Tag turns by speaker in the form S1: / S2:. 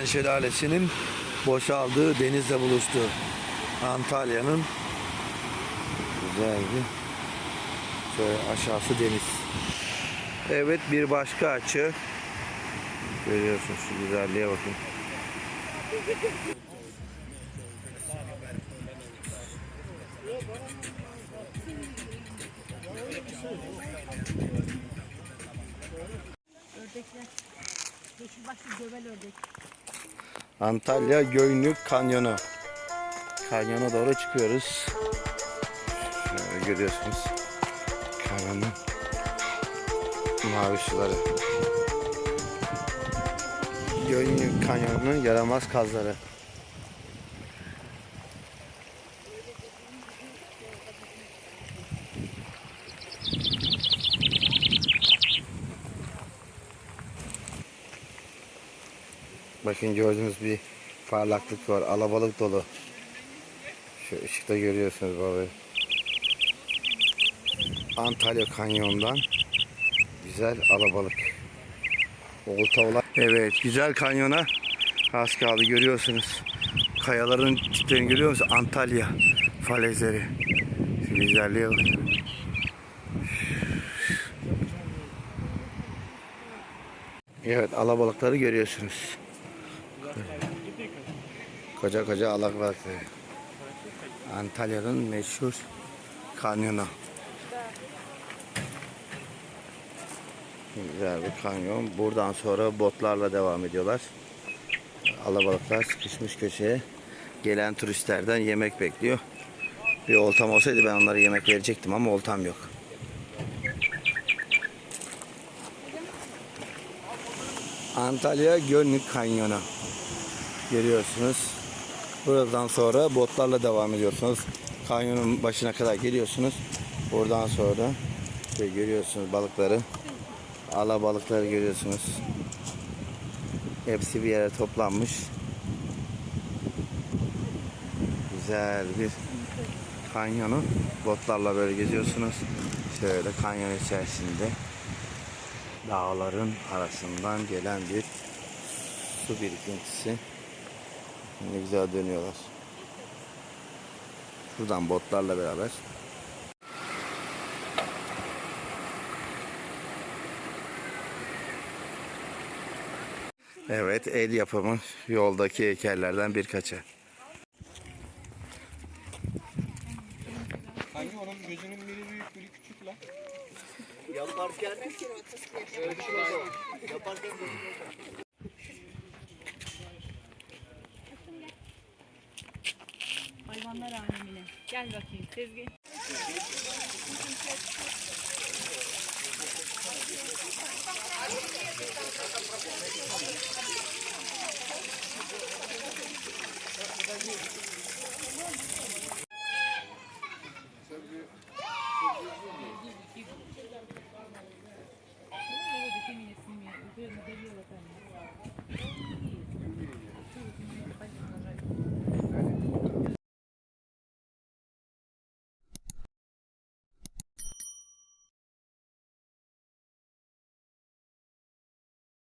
S1: Kırklareli Şelalesi'nin boşaldığı denizle buluştu. Antalya'nın güzel bir şöyle aşağısı deniz. Evet bir başka açı. Görüyorsun şu güzelliğe bakın.
S2: Ördekler. Yeşil başlı göbel ördek.
S1: Antalya Göynük Kanyonu. Kanyona doğru çıkıyoruz. Şöyle görüyorsunuz. Kanyonun mavi suları. Göynük Kanyonu'nun yaramaz kazları. Bakın gördüğünüz bir parlaklık var. Alabalık dolu. Şu ışıkta görüyorsunuz baba. Antalya Kanyon'dan güzel alabalık. Olta olan. Evet güzel kanyona az kaldı görüyorsunuz. Kayaların tiplerini görüyor musunuz? Antalya falezleri. Şu güzelliğe bakın. Evet alabalıkları görüyorsunuz. Koca koca alabalıkları. Antalya'nın meşhur kanyonu. Güzel bir kanyon. Buradan sonra botlarla devam ediyorlar. Alabalıklar sıkışmış köşeye. Gelen turistlerden yemek bekliyor. Bir oltam olsaydı ben onlara yemek verecektim ama oltam yok. Antalya Gönlük Kanyonu. Görüyorsunuz. Buradan sonra botlarla devam ediyorsunuz. Kanyonun başına kadar geliyorsunuz. Buradan sonra işte görüyorsunuz balıkları. Ala balıkları görüyorsunuz. Hepsi bir yere toplanmış. Güzel bir kanyonu botlarla böyle geziyorsunuz. Şöyle kanyon içerisinde dağların arasından gelen bir su birikintisi. Ne güzel dönüyorlar. Buradan botlarla beraber. Evet, el yapımı yoldaki heykellerden birkaçı.
S3: Hangi onun gözünün biri büyük biri küçük lan?
S2: Hayvanlar alemine. Gel bakayım Sezgin. Evet, eminesin